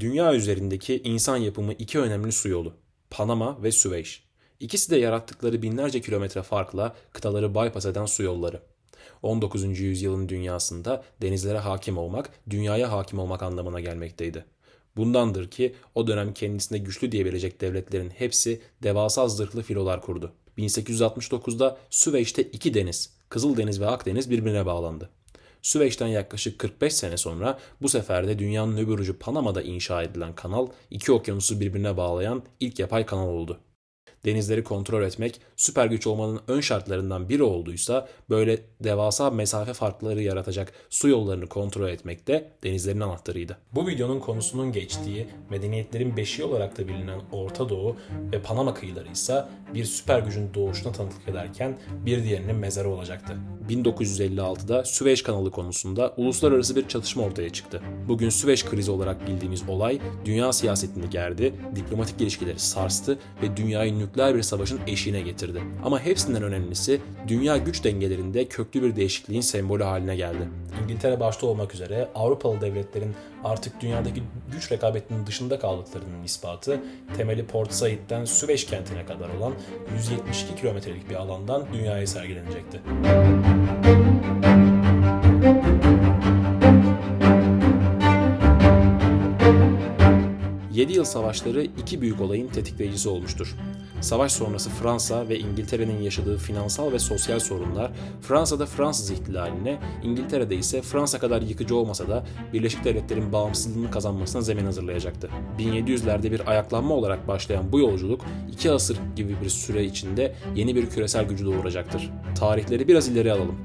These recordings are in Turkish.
Dünya üzerindeki insan yapımı iki önemli su yolu. Panama ve Süveyş. İkisi de yarattıkları binlerce kilometre farkla kıtaları bypass eden su yolları. 19. yüzyılın dünyasında denizlere hakim olmak, dünyaya hakim olmak anlamına gelmekteydi. Bundandır ki o dönem kendisine güçlü diyebilecek devletlerin hepsi devasa zırhlı filolar kurdu. 1869'da Süveyş'te iki deniz, Kızıldeniz ve Akdeniz birbirine bağlandı. Süveyş'ten yaklaşık 45 sene sonra bu sefer de dünyanın öbür ucu Panama'da inşa edilen kanal iki okyanusu birbirine bağlayan ilk yapay kanal oldu. Denizleri kontrol etmek süper güç olmanın ön şartlarından biri olduysa böyle devasa mesafe farkları yaratacak su yollarını kontrol etmek de denizlerin anahtarıydı. Bu videonun konusunun geçtiği medeniyetlerin beşiği olarak da bilinen Orta Doğu ve Panama kıyıları ise bir süper gücün doğuşuna tanıklık ederken bir diğerinin mezarı olacaktı. 1956'da Süveyş kanalı konusunda uluslararası bir çatışma ortaya çıktı. Bugün Süveyş krizi olarak bildiğimiz olay dünya siyasetini gerdi, diplomatik ilişkileri sarstı ve dünyayı nükleer bir savaşın eşiğine getirdi. Ama hepsinden önemlisi dünya güç dengelerinde köklü bir değişikliğin sembolü haline geldi. İngiltere başta olmak üzere Avrupalı devletlerin artık dünyadaki güç rekabetinin dışında kaldıklarının ispatı temeli Port Said'den Süveyş kentine kadar olan 172 kilometrelik bir alandan dünyaya sergilenecekti. 7 yıl savaşları iki büyük olayın tetikleyicisi olmuştur. Savaş sonrası Fransa ve İngiltere'nin yaşadığı finansal ve sosyal sorunlar Fransa'da Fransız ihtilaline, İngiltere'de ise Fransa kadar yıkıcı olmasa da Birleşik Devletler'in bağımsızlığını kazanmasına zemin hazırlayacaktı. 1700'lerde bir ayaklanma olarak başlayan bu yolculuk iki asır gibi bir süre içinde yeni bir küresel gücü doğuracaktır. Tarihleri biraz ileri alalım.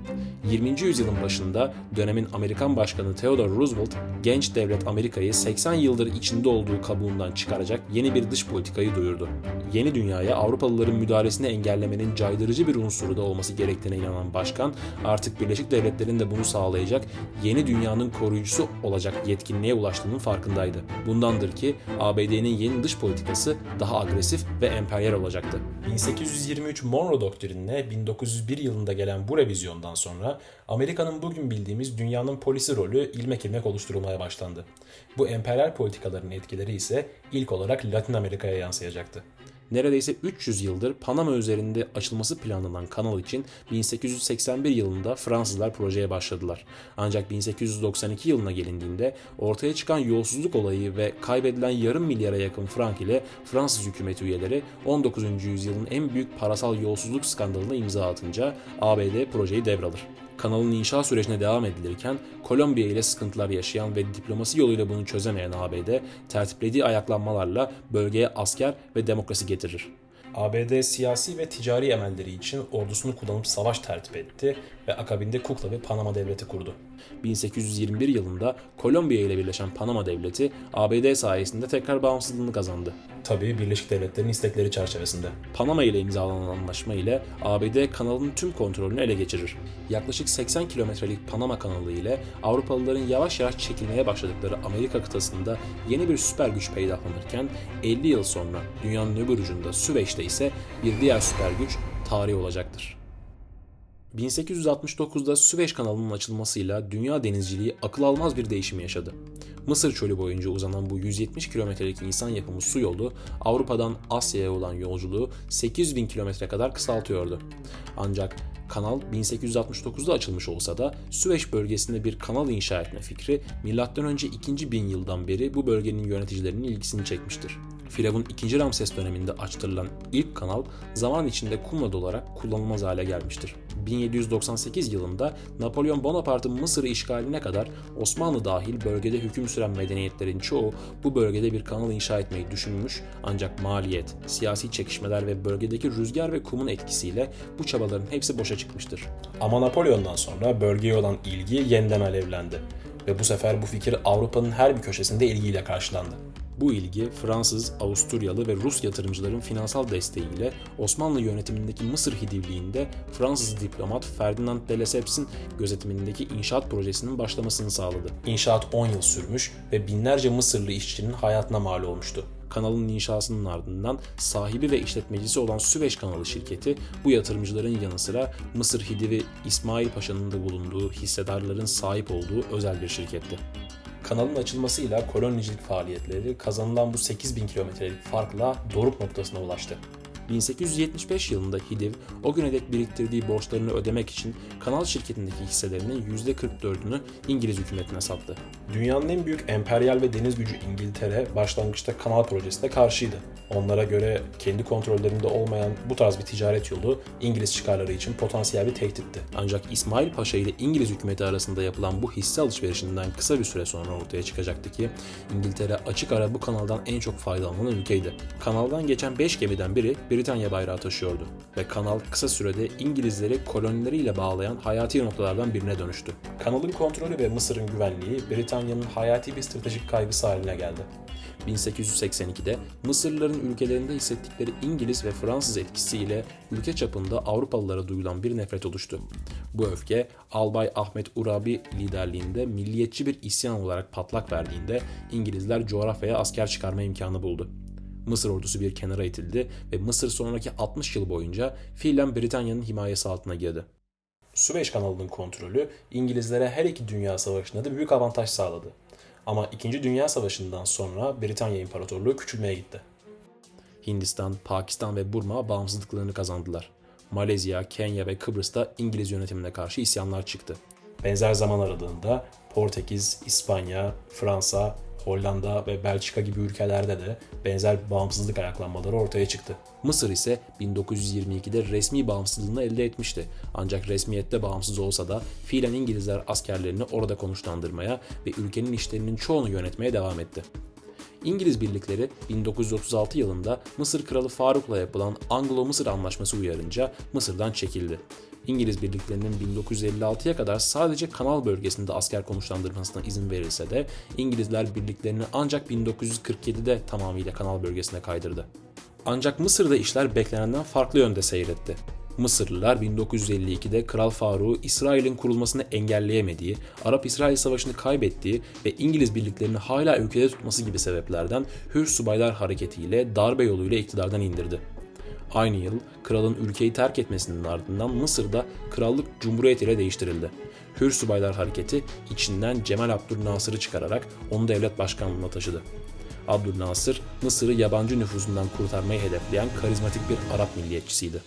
20. yüzyılın başında dönemin Amerikan Başkanı Theodore Roosevelt, genç devlet Amerika'yı 80 yıldır içinde olduğu kabuğundan çıkaracak yeni bir dış politikayı duyurdu. Yeni dünyaya Avrupalıların müdahalesini engellemenin caydırıcı bir unsuru da olması gerektiğine inanan başkan, artık Birleşik Devletler'in de bunu sağlayacak yeni dünyanın koruyucusu olacak yetkinliğe ulaştığının farkındaydı. Bundandır ki ABD'nin yeni dış politikası daha agresif ve emperyal olacaktı. 1823 Monroe Doktrinine 1901 yılında gelen bu revizyondan sonra Amerika'nın bugün bildiğimiz dünyanın polisi rolü ilmek ilmek oluşturulmaya başlandı. Bu emperyal politikaların etkileri ise ilk olarak Latin Amerika'ya yansıyacaktı. Neredeyse 300 yıldır Panama üzerinde açılması planlanan kanal için 1881 yılında Fransızlar projeye başladılar. Ancak 1892 yılına gelindiğinde ortaya çıkan yolsuzluk olayı ve kaybedilen yarım milyara yakın frank ile Fransız hükümeti üyeleri 19. yüzyılın en büyük parasal yolsuzluk skandalına imza atınca ABD projeyi devralır. Kanalın inşa sürecine devam edilirken Kolombiya ile sıkıntılar yaşayan ve diplomasi yoluyla bunu çözemeyen ABD tertiplediği ayaklanmalarla bölgeye asker ve demokrasi getirir. ABD siyasi ve ticari emelleri için ordusunu kullanıp savaş tertip etti ve akabinde Kukla ve Panama Devleti kurdu. 1821 yılında Kolombiya ile birleşen Panama Devleti ABD sayesinde tekrar bağımsızlığını kazandı. Tabii Birleşik Devletler'in istekleri çerçevesinde. Panama ile imzalanan anlaşma ile ABD kanalın tüm kontrolünü ele geçirir. Yaklaşık 80 kilometrelik Panama kanalı ile Avrupalıların yavaş yavaş çekilmeye başladıkları Amerika kıtasında yeni bir süper güç peydahlanırken 50 yıl sonra dünyanın öbür ucunda Süveyş'te ise bir diğer süper güç tarih olacaktır. 1869'da Süveyş kanalının açılmasıyla dünya denizciliği akıl almaz bir değişim yaşadı. Mısır çölü boyunca uzanan bu 170 kilometrelik insan yapımı su yolu Avrupa'dan Asya'ya olan yolculuğu 800 bin kilometre kadar kısaltıyordu. Ancak kanal 1869'da açılmış olsa da Süveyş bölgesinde bir kanal inşa etme fikri M.Ö. 2. bin yıldan beri bu bölgenin yöneticilerinin ilgisini çekmiştir. Firavun 2. Ramses döneminde açtırılan ilk kanal zaman içinde kumla dolarak kullanılmaz hale gelmiştir. 1798 yılında Napolyon Bonaparte'ın Mısır'ı işgaline kadar Osmanlı dahil bölgede hüküm süren medeniyetlerin çoğu bu bölgede bir kanal inşa etmeyi düşünmüş ancak maliyet, siyasi çekişmeler ve bölgedeki rüzgar ve kumun etkisiyle bu çabaların hepsi boşa çıkmıştır. Ama Napolyon'dan sonra bölgeye olan ilgi yeniden alevlendi ve bu sefer bu fikir Avrupa'nın her bir köşesinde ilgiyle karşılandı. Bu ilgi Fransız, Avusturyalı ve Rus yatırımcıların finansal desteğiyle Osmanlı yönetimindeki Mısır Hidivliğinde Fransız diplomat Ferdinand de Lesseps'in gözetimindeki inşaat projesinin başlamasını sağladı. İnşaat 10 yıl sürmüş ve binlerce Mısırlı işçinin hayatına mal olmuştu. Kanalın inşasının ardından sahibi ve işletmecisi olan Süveyş Kanalı şirketi bu yatırımcıların yanı sıra Mısır Hidivi İsmail Paşa'nın da bulunduğu hissedarların sahip olduğu özel bir şirketti. Kanalın açılmasıyla kolonicilik faaliyetleri kazanılan bu 8000 kilometrelik farkla doruk noktasına ulaştı. 1875 yılında Hidiv o güne dek biriktirdiği borçlarını ödemek için kanal şirketindeki hisselerinin %44'ünü İngiliz hükümetine sattı. Dünyanın en büyük emperyal ve deniz gücü İngiltere başlangıçta kanal projesine karşıydı. Onlara göre kendi kontrollerinde olmayan bu tarz bir ticaret yolu İngiliz çıkarları için potansiyel bir tehditti. Ancak İsmail Paşa ile İngiliz hükümeti arasında yapılan bu hisse alışverişinden kısa bir süre sonra ortaya çıkacaktı ki İngiltere açık ara bu kanaldan en çok faydalanan ülkeydi. Kanaldan geçen 5 gemiden biri Britanya bayrağı taşıyordu ve kanal kısa sürede İngilizleri kolonileriyle bağlayan hayati noktalardan birine dönüştü. Kanalın kontrolü ve Mısır'ın güvenliği Britanya'nın hayati bir stratejik kaygısı haline geldi. 1882'de Mısırlıların ülkelerinde hissettikleri İngiliz ve Fransız etkisiyle ülke çapında Avrupalılara duyulan bir nefret oluştu. Bu öfke Albay Ahmet Urabi liderliğinde milliyetçi bir isyan olarak patlak verdiğinde İngilizler coğrafyaya asker çıkarma imkanı buldu. Mısır ordusu bir kenara itildi ve Mısır sonraki 60 yıl boyunca fiilen Britanya'nın himayesi altına girdi. Süveyş kanalının kontrolü İngilizlere her iki dünya savaşında da büyük avantaj sağladı. Ama 2. Dünya Savaşı'ndan sonra Britanya İmparatorluğu küçülmeye gitti. Hindistan, Pakistan ve Burma bağımsızlıklarını kazandılar. Malezya, Kenya ve Kıbrıs'ta İngiliz yönetimine karşı isyanlar çıktı. Benzer zaman aralığında Portekiz, İspanya, Fransa, Hollanda ve Belçika gibi ülkelerde de benzer bağımsızlık ayaklanmaları ortaya çıktı. Mısır ise 1922'de resmi bağımsızlığını elde etmişti. Ancak resmiyette bağımsız olsa da fiilen İngilizler askerlerini orada konuşlandırmaya ve ülkenin işlerinin çoğunu yönetmeye devam etti. İngiliz birlikleri 1936 yılında Mısır Kralı Faruk'la yapılan Anglo-Mısır Anlaşması uyarınca Mısır'dan çekildi. İngiliz birliklerinin 1956'ya kadar sadece kanal bölgesinde asker konuşlandırmasına izin verilse de İngilizler birliklerini ancak 1947'de tamamıyla kanal bölgesine kaydırdı. Ancak Mısır'da işler beklenenden farklı yönde seyretti. Mısırlılar 1952'de Kral Faruk'u İsrail'in kurulmasını engelleyemediği, Arap-İsrail Savaşı'nı kaybettiği ve İngiliz birliklerini hala ülkede tutması gibi sebeplerden Hür Subaylar Hareketi ile darbe yoluyla iktidardan indirdi. Aynı yıl kralın ülkeyi terk etmesinin ardından Mısır'da krallık cumhuriyet ile değiştirildi. Hür Subaylar Hareketi içinden Cemal Abdülnasır'ı çıkararak onu devlet başkanlığına taşıdı. Abdülnasır, Mısır'ı yabancı nüfusundan kurtarmayı hedefleyen karizmatik bir Arap milliyetçisiydi.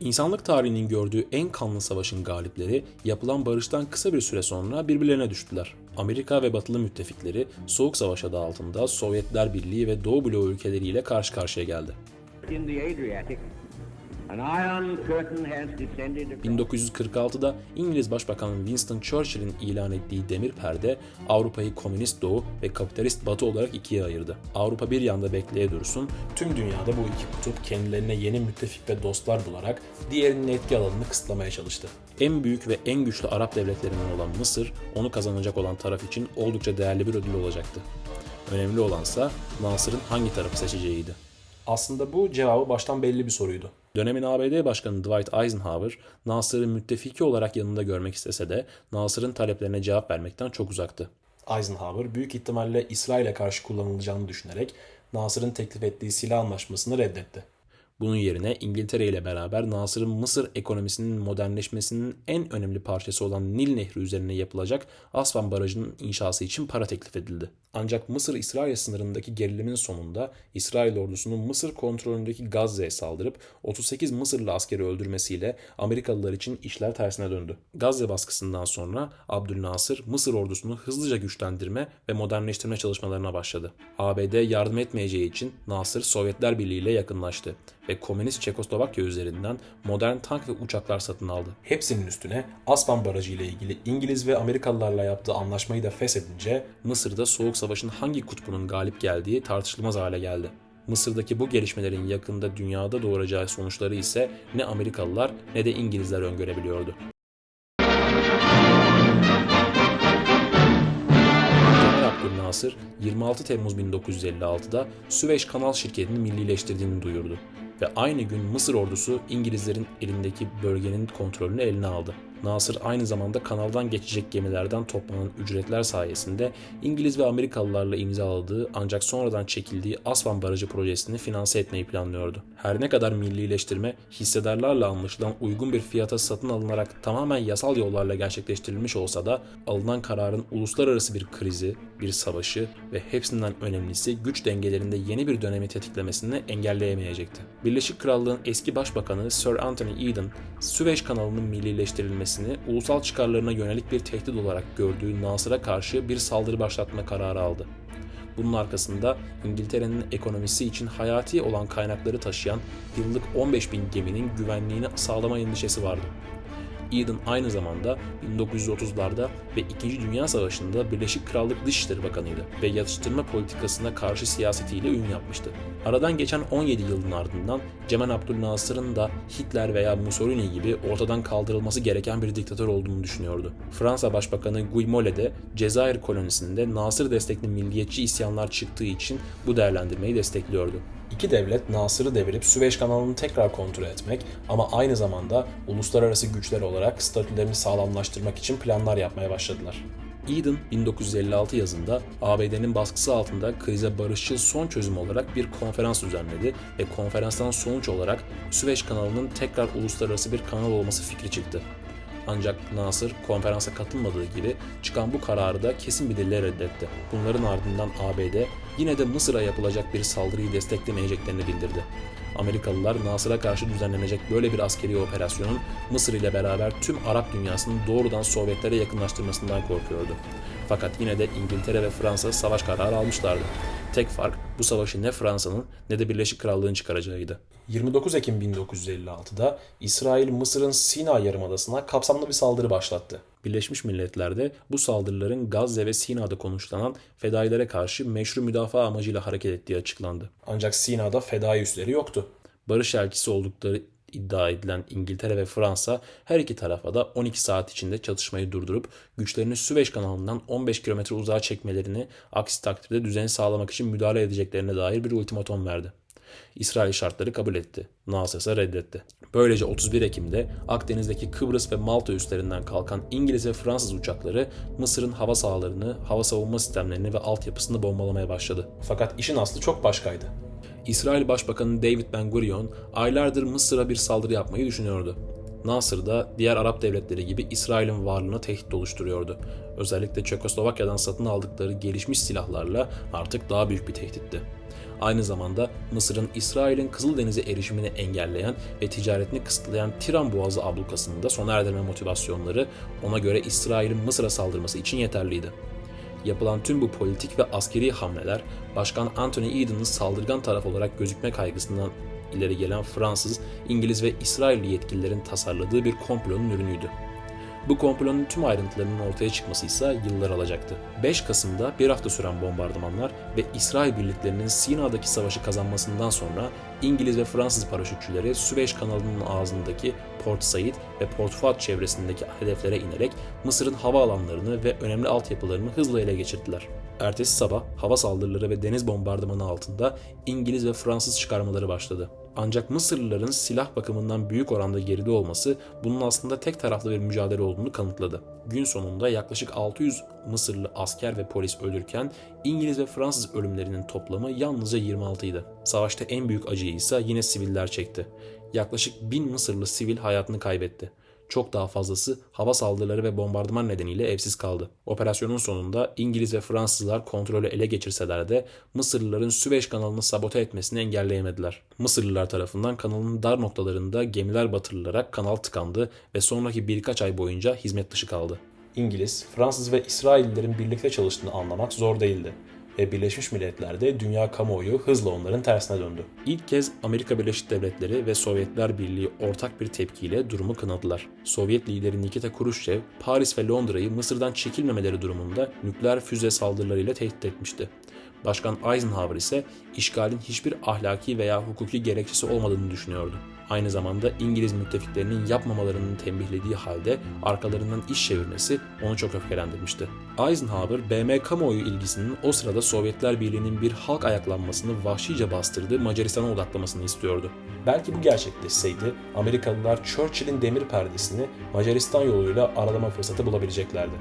İnsanlık tarihinin gördüğü en kanlı savaşın galipleri yapılan barıştan kısa bir süre sonra birbirlerine düştüler. Amerika ve batılı müttefikleri Soğuk Savaş adı altında Sovyetler Birliği ve Doğu bloğu ülkeleriyle karşı karşıya geldi. in the Adriatic, an iron curtain has descended across 1946'da İngiliz Başbakanı Winston Churchill'in ilan ettiği demir perde Avrupa'yı komünist doğu ve kapitalist batı olarak ikiye ayırdı. Avrupa bir yanda bekleye dursun, tüm dünyada bu iki kutup kendilerine yeni müttefik ve dostlar bularak diğerinin etki alanını kısıtlamaya çalıştı. En büyük ve en güçlü Arap devletlerinden olan Mısır, onu kazanacak olan taraf için oldukça değerli bir ödül olacaktı. Önemli olansa Nasır'ın hangi tarafı seçeceğiydi. Aslında bu cevabı baştan belli bir soruydu. Dönemin ABD Başkanı Dwight Eisenhower, Nasır'ı müttefiki olarak yanında görmek istese de Nasır'ın taleplerine cevap vermekten çok uzaktı. Eisenhower büyük ihtimalle İsrail'e karşı kullanılacağını düşünerek Nasır'ın teklif ettiği silah anlaşmasını reddetti. Bunun yerine İngiltere ile beraber Nasır'ın Mısır ekonomisinin modernleşmesinin en önemli parçası olan Nil Nehri üzerine yapılacak Aswan Barajı'nın inşası için para teklif edildi. Ancak Mısır-İsrail sınırındaki gerilimin sonunda İsrail ordusunun Mısır kontrolündeki Gazze'ye saldırıp 38 Mısırlı askeri öldürmesiyle Amerikalılar için işler tersine döndü. Gazze baskısından sonra Abdülnasır Mısır ordusunu hızlıca güçlendirme ve modernleştirme çalışmalarına başladı. ABD yardım etmeyeceği için Nasır Sovyetler Birliği ile yakınlaştı ve komünist Çekoslovakya üzerinden modern tank ve uçaklar satın aldı. Hepsinin üstüne Aswan Barajı ile ilgili İngiliz ve Amerikalılarla yaptığı anlaşmayı da feshedince Mısır'da Soğuk Savaş'ın hangi kutbunun galip geldiği tartışılmaz hale geldi. Mısır'daki bu gelişmelerin yakında dünyada doğuracağı sonuçları ise ne Amerikalılar ne de İngilizler öngörebiliyordu. Abdülnasır 26 Temmuz 1956'da Süveyş Kanal Şirketi'ni millileştirdiğini duyurdu ve aynı gün Mısır ordusu İngilizlerin elindeki bölgenin kontrolünü eline aldı. Nasır aynı zamanda kanaldan geçecek gemilerden toplanan ücretler sayesinde İngiliz ve Amerikalılarla imzaladığı ancak sonradan çekildiği Aswan Barajı projesini finanse etmeyi planlıyordu. Her ne kadar millileştirme hissedarlarla anlaşılan uygun bir fiyata satın alınarak tamamen yasal yollarla gerçekleştirilmiş olsa da alınan kararın uluslararası bir krizi, bir savaşı ve hepsinden önemlisi güç dengelerinde yeni bir dönemi tetiklemesini engelleyemeyecekti. Birleşik Krallığın eski başbakanı Sir Anthony Eden, Süveyş kanalının millileştirilmesini ulusal çıkarlarına yönelik bir tehdit olarak gördüğü Nasır'a karşı bir saldırı başlatma kararı aldı. Bunun arkasında İngiltere'nin ekonomisi için hayati olan kaynakları taşıyan yıllık 15 bin geminin güvenliğini sağlama endişesi vardı. Eden aynı zamanda 1930'larda ve 2. Dünya Savaşı'nda Birleşik Krallık Dışişleri Bakanıydı ve yatıştırma politikasına karşı siyasetiyle ün yapmıştı. Aradan geçen 17 yılın ardından Cemal Abdülnasır'ın da Hitler veya Mussolini gibi ortadan kaldırılması gereken bir diktatör olduğunu düşünüyordu. Fransa Başbakanı Guy Mollet de Cezayir kolonisinde Nasır destekli milliyetçi isyanlar çıktığı için bu değerlendirmeyi destekliyordu. İki devlet Nasır'ı devirip Süveyş kanalını tekrar kontrol etmek ama aynı zamanda uluslararası güçler olarak statülerini sağlamlaştırmak için planlar yapmaya başladılar. Eden 1956 yazında ABD'nin baskısı altında krize barışçıl son çözüm olarak bir konferans düzenledi ve konferanstan sonuç olarak Süveyş kanalının tekrar uluslararası bir kanal olması fikri çıktı. Ancak Nasır konferansa katılmadığı gibi çıkan bu kararı da kesin bir dille reddetti. Bunların ardından ABD yine de Mısır'a yapılacak bir saldırıyı desteklemeyeceklerini bildirdi. Amerikalılar Nasır'a karşı düzenlenecek böyle bir askeri operasyonun Mısır ile beraber tüm Arap dünyasının doğrudan Sovyetlere yakınlaştırmasından korkuyordu. Fakat yine de İngiltere ve Fransa savaş kararı almışlardı. Tek fark bu savaşı ne Fransa'nın ne de Birleşik Krallığın çıkaracağıydı. 29 Ekim 1956'da İsrail Mısır'ın Sina Yarımadası'na kapsamlı bir saldırı başlattı. Birleşmiş Milletler'de bu saldırıların Gazze ve Sina'da konuşlanan fedailere karşı meşru müdafaa amacıyla hareket ettiği açıklandı. Ancak Sina'da fedai üsleri yoktu. Barış elçisi oldukları iddia edilen İngiltere ve Fransa her iki tarafa da 12 saat içinde çatışmayı durdurup güçlerini Süveyş kanalından 15 kilometre uzağa çekmelerini aksi takdirde düzeni sağlamak için müdahale edeceklerine dair bir ultimatom verdi. İsrail şartları kabul etti. Nasır ise reddetti. Böylece 31 Ekim'de Akdeniz'deki Kıbrıs ve Malta üslerinden kalkan İngiliz ve Fransız uçakları Mısır'ın hava sahalarını, hava savunma sistemlerini ve altyapısını bombalamaya başladı. Fakat işin aslı çok başkaydı. İsrail Başbakanı David Ben Gurion aylardır Mısır'a bir saldırı yapmayı düşünüyordu. Nasır da diğer Arap devletleri gibi İsrail'in varlığına tehdit oluşturuyordu. Özellikle Çekoslovakya'dan satın aldıkları gelişmiş silahlarla artık daha büyük bir tehditti. Aynı zamanda Mısır'ın İsrail'in Kızıldeniz'e erişimini engelleyen ve ticaretini kısıtlayan Tiran Boğazı ablukasını da sona erdirme motivasyonları ona göre İsrail'in Mısır'a saldırması için yeterliydi. Yapılan tüm bu politik ve askeri hamleler Başkan Anthony Eden'ın saldırgan taraf olarak gözükme kaygısından ileri gelen Fransız, İngiliz ve İsrailli yetkililerin tasarladığı bir komplonun ürünüydü. Bu komplonun tüm ayrıntılarının ortaya çıkması ise yıllar alacaktı. 5 Kasım'da bir hafta süren bombardımanlar ve İsrail birliklerinin Sina'daki savaşı kazanmasından sonra İngiliz ve Fransız paraşütçüleri Süveyş kanalının ağzındaki Port Said ve Port Fuad çevresindeki hedeflere inerek Mısır'ın havaalanlarını ve önemli altyapılarını hızla ele geçirdiler. Ertesi sabah hava saldırıları ve deniz bombardımanı altında İngiliz ve Fransız çıkarmaları başladı. Ancak Mısırlıların silah bakımından büyük oranda geride olması bunun aslında tek taraflı bir mücadele olduğunu kanıtladı. Gün sonunda yaklaşık 600 Mısırlı asker ve polis ölürken İngiliz ve Fransız ölümlerinin toplamı yalnızca 26 idi. Savaşta en büyük acıyı ise yine siviller çekti. Yaklaşık 1000 Mısırlı sivil hayatını kaybetti. Çok daha fazlası hava saldırıları ve bombardıman nedeniyle evsiz kaldı. Operasyonun sonunda İngiliz ve Fransızlar kontrolü ele geçirseler de Mısırlıların Süveyş kanalını sabote etmesini engelleyemediler. Mısırlılar tarafından kanalın dar noktalarında gemiler batırılarak kanal tıkandı ve sonraki birkaç ay boyunca hizmet dışı kaldı. İngiliz, Fransız ve İsraillilerin birlikte çalıştığını anlamak zor değildi ve Birleşmiş Milletler'de dünya kamuoyu hızla onların tersine döndü. İlk kez Amerika Birleşik Devletleri ve Sovyetler Birliği ortak bir tepkiyle durumu kınadılar. Sovyet lideri Nikita Khrushchev, Paris ve Londra'yı Mısır'dan çekilmemeleri durumunda nükleer füze saldırılarıyla tehdit etmişti. Başkan Eisenhower ise işgalin hiçbir ahlaki veya hukuki gerekçesi olmadığını düşünüyordu. aynı zamanda İngiliz müttefiklerinin yapmamalarını tembihlediği halde arkalarından iş çevirmesi onu çok öfkelendirmişti. Eisenhower, BM kamuoyu ilgisinin o sırada Sovyetler Birliği'nin bir halk ayaklanmasını vahşice bastırdığı Macaristan'a odaklamasını istiyordu. Belki bu gerçekleşseydi Amerikalılar Churchill'in demir perdesini Macaristan yoluyla aralama fırsatı bulabileceklerdi.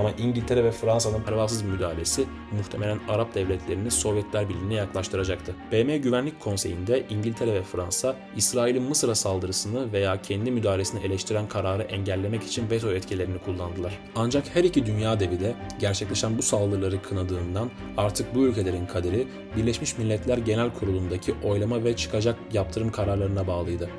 Ama İngiltere ve Fransa'nın pervasız müdahalesi muhtemelen Arap devletlerini Sovyetler Birliği'ne yaklaştıracaktı. BM Güvenlik Konseyi'nde İngiltere ve Fransa, İsrail'in Mısır'a saldırısını veya kendi müdahalesini eleştiren kararı engellemek için veto etkilerini kullandılar. Ancak her iki dünya devi de gerçekleşen bu saldırıları kınadığından artık bu ülkelerin kaderi Birleşmiş Milletler Genel Kurulu'ndaki oylama ve çıkacak yaptırım kararlarına bağlıydı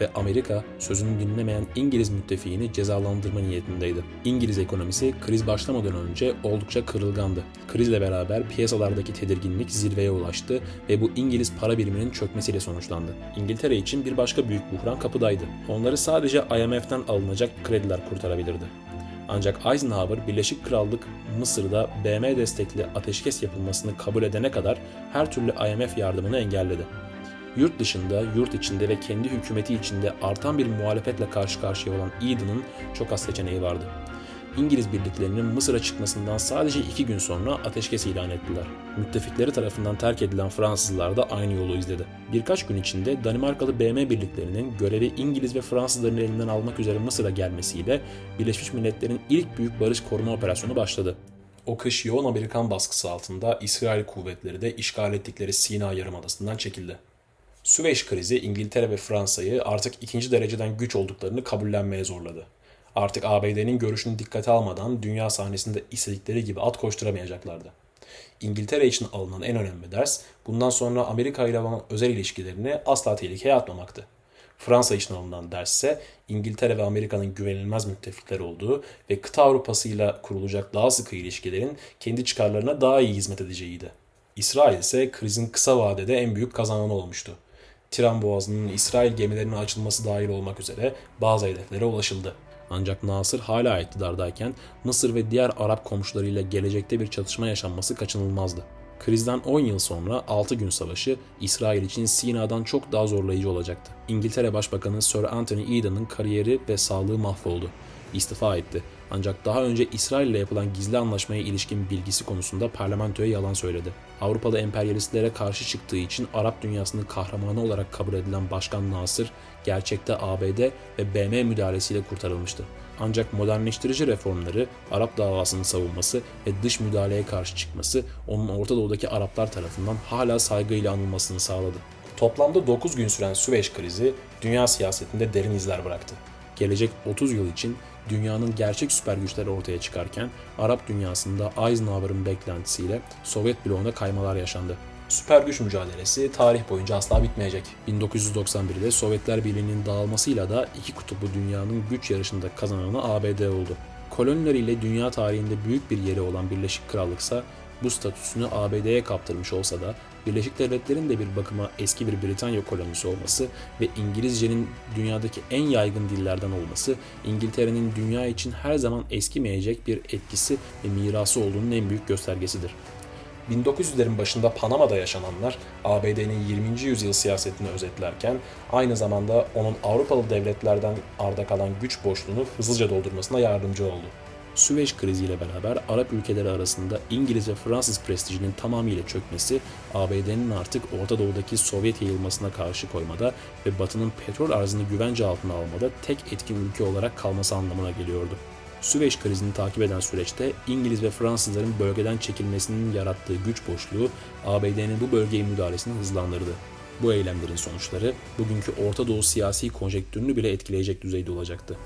ve Amerika sözünü dinlemeyen İngiliz müttefiğini cezalandırma niyetindeydi. İngiliz ekonomisi kriz başlamadan önce oldukça kırılgandı. Krizle beraber piyasalardaki tedirginlik zirveye ulaştı ve bu İngiliz para biriminin çökmesiyle sonuçlandı. İngiltere için bir başka büyük buhran kapıdaydı. Onları sadece IMF'den alınacak krediler kurtarabilirdi. Ancak Eisenhower, Birleşik Krallık Mısır'da BM destekli ateşkes yapılmasını kabul edene kadar her türlü IMF yardımını engelledi. Yurt dışında, yurt içinde ve kendi hükümeti içinde artan bir muhalefetle karşı karşıya olan Eden'ın çok az seçeneği vardı. İngiliz birliklerinin Mısır'a çıkmasından sadece iki gün sonra ateşkes ilan ettiler. Müttefikleri tarafından terk edilen Fransızlar da aynı yolu izledi. Birkaç gün içinde Danimarkalı BM birliklerinin görevi İngiliz ve Fransızların elinden almak üzere Mısır'a gelmesiyle Birleşmiş Milletler'in ilk büyük barış koruma operasyonu başladı. O kış yoğun Amerikan baskısı altında İsrail kuvvetleri de işgal ettikleri Sina Yarımadası'ndan çekildi. Süveyş krizi İngiltere ve Fransa'yı artık ikinci dereceden güç olduklarını kabullenmeye zorladı. Artık ABD'nin görüşünü dikkate almadan dünya sahnesinde istedikleri gibi at koşturamayacaklardı. İngiltere için alınan en önemli ders bundan sonra Amerika ile olan özel ilişkilerini asla tehlikeye atmamaktı. Fransa için alınan ders ise İngiltere ve Amerika'nın güvenilmez müttefikler olduğu ve kıta Avrupası ile kurulacak daha sıkı ilişkilerin kendi çıkarlarına daha iyi hizmet edeceğiydi. İsrail ise krizin kısa vadede en büyük kazananı olmuştu. Tiran Boğazı'nın İsrail gemilerine açılması dahil olmak üzere bazı hedeflere ulaşıldı. Ancak Nasır hala iktidardayken Mısır ve diğer Arap komşularıyla gelecekte bir çatışma yaşanması kaçınılmazdı. Krizden 10 yıl sonra 6 gün savaşı İsrail için Sina'dan çok daha zorlayıcı olacaktı. İngiltere Başbakanı Sir Anthony Eden'ın kariyeri ve sağlığı mahvoldu. İstifa etti. Ancak daha önce İsrail ile yapılan gizli anlaşmaya ilişkin bilgisi konusunda parlamentoya yalan söyledi. Avrupalı emperyalistlere karşı çıktığı için Arap dünyasının kahramanı olarak kabul edilen Başkan Nasır, gerçekte ABD ve BM müdahalesiyle kurtarılmıştı. Ancak modernleştirici reformları, Arap davasının savunması ve dış müdahaleye karşı çıkması onun Orta Doğu'daki Araplar tarafından hala saygıyla anılmasını sağladı. Toplamda 9 gün süren Süveyş krizi dünya siyasetinde derin izler bıraktı. Gelecek 30 yıl için dünyanın gerçek süper güçleri ortaya çıkarken Arap dünyasında Eisenhower'ın beklentisiyle Sovyet bloğuna kaymalar yaşandı. Süper güç mücadelesi tarih boyunca asla bitmeyecek. 1991'de Sovyetler Birliği'nin dağılmasıyla da iki kutuplu dünyanın güç yarışında kazananı ABD oldu. Kolonileriyle dünya tarihinde büyük bir yeri olan Birleşik Krallık ise bu statüsünü ABD'ye kaptırmış olsa da Birleşik Devletler'in de bir bakıma eski bir Britanya kolonisi olması ve İngilizcenin dünyadaki en yaygın dillerden olması İngiltere'nin dünya için her zaman eskimeyecek bir etkisi ve mirası olduğunun en büyük göstergesidir. 1900'lerin başında Panama'da yaşananlar ABD'nin 20. yüzyıl siyasetini özetlerken aynı zamanda onun Avrupalı devletlerden arda kalan güç boşluğunu hızlıca doldurmasına yardımcı oldu. Süveyş kriziyle beraber Arap ülkeleri arasında İngiliz ve Fransız prestijinin tamamıyla çökmesi, ABD'nin artık Orta Doğu'daki Sovyet yayılmasına karşı koymada ve Batı'nın petrol arzını güvence altına almada tek etkin ülke olarak kalması anlamına geliyordu. Süveyş krizini takip eden süreçte İngiliz ve Fransızların bölgeden çekilmesinin yarattığı güç boşluğu ABD'nin bu bölgeye müdahalesini hızlandırdı. Bu eylemlerin sonuçları bugünkü Orta Doğu siyasi konjektürünü bile etkileyecek düzeyde olacaktı.